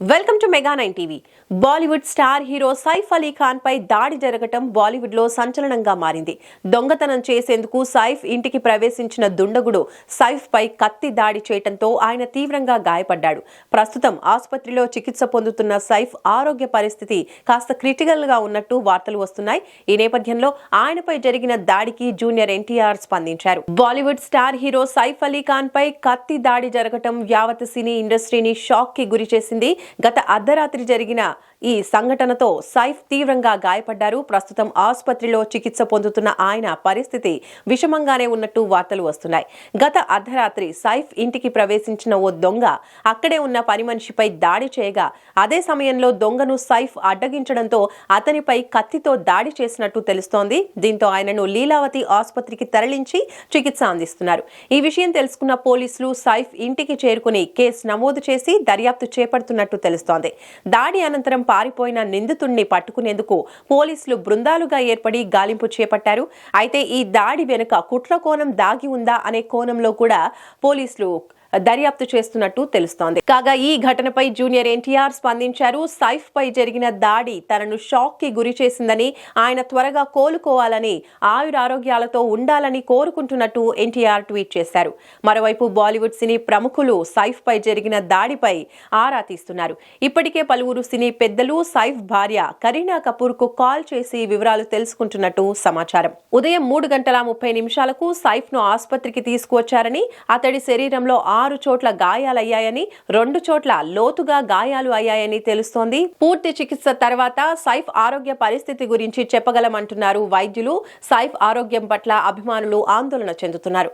Welcome to mega nine TV. Bollywood star hero Saif Ali Khan పై దాడి జరగటం బాలీవుడ్లో సంచలనంగా మారింది. దొంగతనం చేసేందుకు సైఫ్ ఇంటికి ప్రవేశించిన దుండగుడు సైఫ్ పై కత్తి దాడి చేయటంతో ఆయన తీవ్రంగా గాయపడ్డాడు. ప్రస్తుతం ఆసుపత్రిలో చికిత్స పొందుతున్న సైఫ్ ఆరోగ్య పరిస్థితి కాస్త క్రిటికల్గా ఉన్నట్టు వార్తలు వస్తున్నాయి. ఈ నేపథ్యంలో ఆయనపై జరిగిన దాడికి జూనియర్ ఎన్టీఆర్ స్పందించారు. బాలీవుడ్ స్టార్ హీరో సైఫ్ అలీ ఖాన్ పై కత్తి దాడి జరగటం యావత్ సినీ ఇండస్ట్రీని షాక్కి గురి చేసింది. గత అర్ధరాత్రి జరిగిన ఈ సంఘటనతో సైఫ్ తీవ్రంగా గాయపడ్డారు. ప్రస్తుతం ఆసుపత్రిలో చికిత్స పొందుతున్న ఆయన పరిస్థితి విషమంగానే ఉన్నట్టు వార్తలు వస్తున్నాయి. గత అర్ధరాత్రి సైఫ్ ఇంటికి ప్రవేశించిన ఓ దొంగ అక్కడే ఉన్న పని మనిషిపై దాడి చేయగా అదే సమయంలో దొంగను సైఫ్ అడ్డగించడంతో అతనిపై కత్తితో దాడి చేసినట్టు తెలుస్తోంది. దీంతో ఆయనను లీలావతి ఆసుపత్రికి తరలించి చికిత్స అందిస్తున్నారు. ఈ విషయం తెలుసుకున్న పోలీసులు సైఫ్ ఇంటికి చేరుకుని కేసు నమోదు చేసి దర్యాప్తు చేపడుతున్నట్టు తెలుస్తోంది. దాడి అనంతరం పారిపోయిన నిందితుణ్ణి పట్టుకునేందుకు పోలీసులు బృందాలుగా ఏర్పడి గాలింపు చేపట్టారు. అయితే ఈ దాడి వెనుక కుట్ర కోణం దాగి ఉందా అనే కోణంలో కూడా పోలీసులు దర్యాప్తు చేస్తున్నట్టు తెలుస్తోంది. కాగా ఈ ఘటనపై జూనియర్ ఎన్టీఆర్ స్పందించారు. సైఫ్ పై జరిగిన దాడి తనను షాక్కి గురి చేసిందని ఆయన త్వరగా కోలుకోవాలని ఆయురారోగ్యాలతో ఉండాలని కోరుకుంటున్నట్టు ఎన్టీఆర్ ట్వీట్ చేశారు. మరోవైపు బాలీవుడ్ సినీ ప్రముఖులు సైఫ్ పై జరిగిన దాడిపై ఆరా తీస్తున్నారు. ఇప్పటికే పలువురు సినీ పెద్దలు సైఫ్ భార్య కరీనా కపూర్కు కాల్ చేసి వివరాలు తెలుసుకుంటున్నట్టు సమాచారం. ఉదయం మూడు గంటల ముప్పై నిమిషాలకు సైఫ్ను ఆసుపత్రికి తీసుకువచ్చారని అతడి శరీరంలో ఆరు చోట్ల గాయాలయ్యాయని రెండు చోట్ల లోతుగా గాయాలు అయ్యాయని తెలుస్తోంది. పూర్తి చికిత్స తర్వాత సైఫ్ ఆరోగ్య పరిస్థితి గురించి చెప్పగలమంటున్నారు వైద్యులు. సైఫ్ ఆరోగ్యం పట్ల అభిమానులు ఆందోళన చెందుతున్నారు.